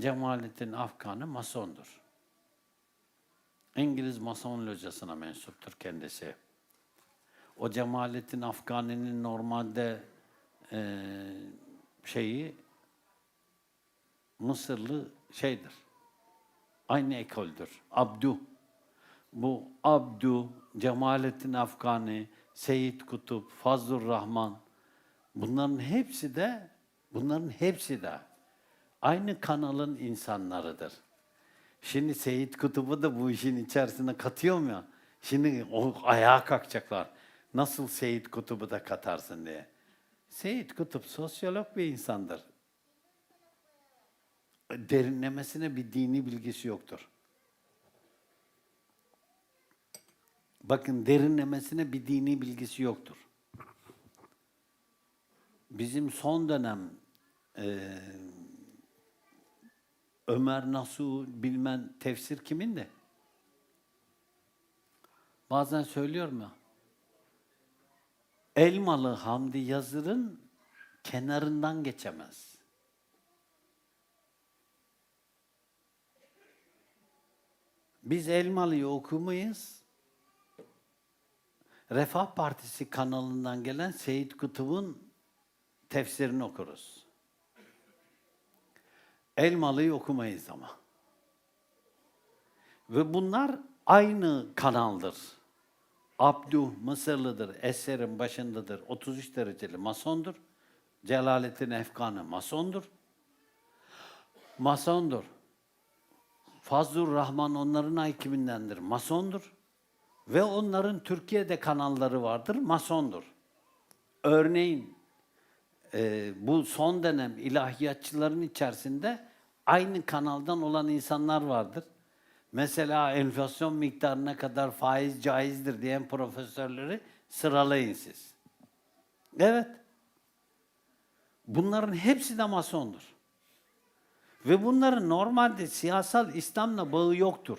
Cemalettin Afgan'ı masondur. İngiliz mason locasına mensuptur kendisi. O Cemalettin Afgani'nin normalde eee, şeyi Mısırlı şeydir. Aynı ekoldür. Abdu. Bu Abdu, Cemalettin Afgani, Seyit Kutup, Fazlur Rahman bunların hepsi de bunların hepsi de aynı kanalın insanlarıdır. Şimdi Seyit Kutup'u da bu işin içerisine katıyorum ya. Şimdi o ayağa kalkacaklar. Nasıl Seyit Kutup'u da katarsın diye. Seyit Kutup sosyolog bir insandır. Derinlemesine bir dini bilgisi yoktur. Bakın derinlemesine bir dini bilgisi yoktur. Bizim son dönem eee Ömer Nasuh bilmem tefsir kimin de? Bazen söylüyorum ya. Elmalı Hamdi Yazır'ın kenarından geçemez. Biz Elmalı'yı okumayız. Refah Partisi kanalından gelen Seyit Kutub'un tefsirini okuruz. Elmalı'yı okumayız ama. Ve bunlar aynı kanaldır. Abdu Mısırlıdır, Eser'in başındadır, 33 dereceli masondur. Celalettin Efkanı masondur. Masondur. Fazlur Rahman onların hakimindendir, masondur. Ve onların Türkiye'de kanalları vardır, masondur. Örneğin e, bu son dönem ilahiyatçıların içerisinde aynı kanaldan olan insanlar vardır. Mesela enflasyon miktarına kadar faiz caizdir diyen profesörleri sıralayın siz. Evet. Bunların hepsi de masondur. Ve bunların normalde siyasal İslam'la bağı yoktur.